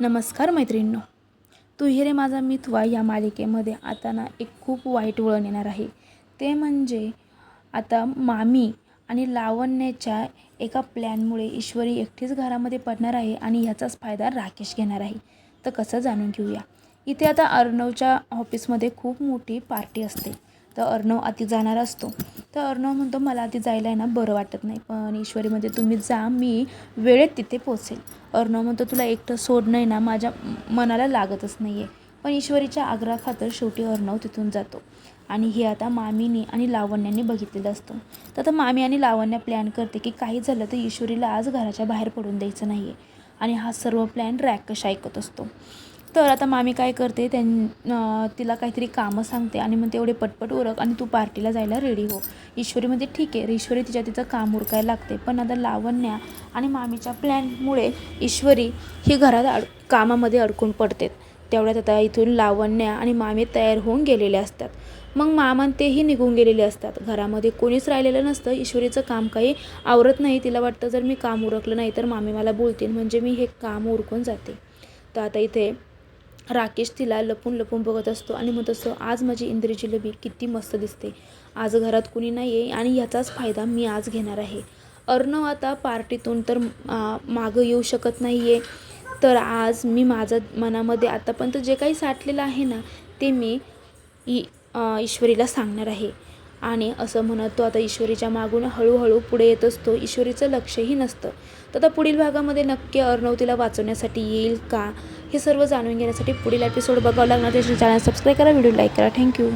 नमस्कार मैत्रिणींनो. तू हिरे माझा मिथवा या मालिकेमध्ये आता ना एक खूप वाईट वळण येणार आहे. ते म्हणजे आता मामी आणि लावण्याच्या एका प्लॅनमुळे ईश्वरी एकटीच घरामध्ये पडणार आहे आणि ह्याचाच फायदा राकेश घेणार आहे. तर कसं जाणून घेऊया. इथे आता अर्णवच्या ऑफिसमध्ये खूप मोठी पार्टी असते. तर अर्णव आधी जाणार असतो. तर अर्णव म्हणतो मला आधी जायला आहे ना बरं वाटत नाही. पण ईश्वरीमध्ये तुम्ही जा मी वेळेत तिथे पोचेल. अर्णव म्हणतो तुला एकटं सोडणं आहे ना माझ्या मनाला लागतच नाही आहे पण ईश्वरीच्या आग्रहाखातर शेवटी अर्णव तिथून जातो. आणि हे आता मामीनी आणि लावण्याने बघितलेलं असतं. तर आता मामी आणि लावण्या प्लॅन करते की काही झालं तर ईश्वरीला आज घराच्या बाहेर पडून द्यायचं नाही आहे आणि हा सर्व प्लॅन रॅकश ऐकत असतो. तर आता मामी काय करते त्यां तिला काहीतरी कामं सांगते आणि मग तेवढे पटपट उरक आणि तू पार्टीला जायला रेडी हो. ईश्वरी म्हणते ठीक आहे. ईश्वरी तिच्या तिचं काम उरकायला लागते पण आता लावण्या आणि मामीच्या प्लॅनमुळे ईश्वरी ही घरात अड कामामध्ये अडकून पडते. तेवढ्यात आता इथून लावण्या आणि मामी तयार होऊन गेलेले असतात. मग मामान तेही निघून गेलेले असतात. घरामध्ये कोणीच राहिलेलं नसतं. ईश्वरीचं काम काही आवरत नाही. तिला वाटतं जर मी काम उरकलं नाही तर मामी मला बोलतील. म्हणजे मी हे काम उरकून जाते. तर आता इथे राकेश तिला लपून लपून बघत असतो आणि मग तसं आज माझी इंद्री जिलेबी किती मस्त दिसते. आज घरात कुणी नाही आहे आणि याचाच फायदा मी आज घेणार आहे. अर्णव आता पार्टीतून तर मागं येऊ शकत नाही आहे तर आज मी माझं मनामध्ये आतापर्यंत जे काही साठलेलं आहे ना ते मी ई ईश्वरीला सांगणार आहे. आणि असं म्हणत तो आता ईश्वरीच्या मागून हळूहळू पुढे येत असतो. ईश्वरीचं लक्षही नसतं. तर आता पुढील भागामध्ये नक्की अर्णव तिला वाचवण्यासाठी येईल का? हे सर्व जाणून घेण्यासाठी पुढील एपिसोड बघावं लागणार त्याच्या चॅनल सबस्क्राईब करा व्हिडिओ लाईक करा. Thank you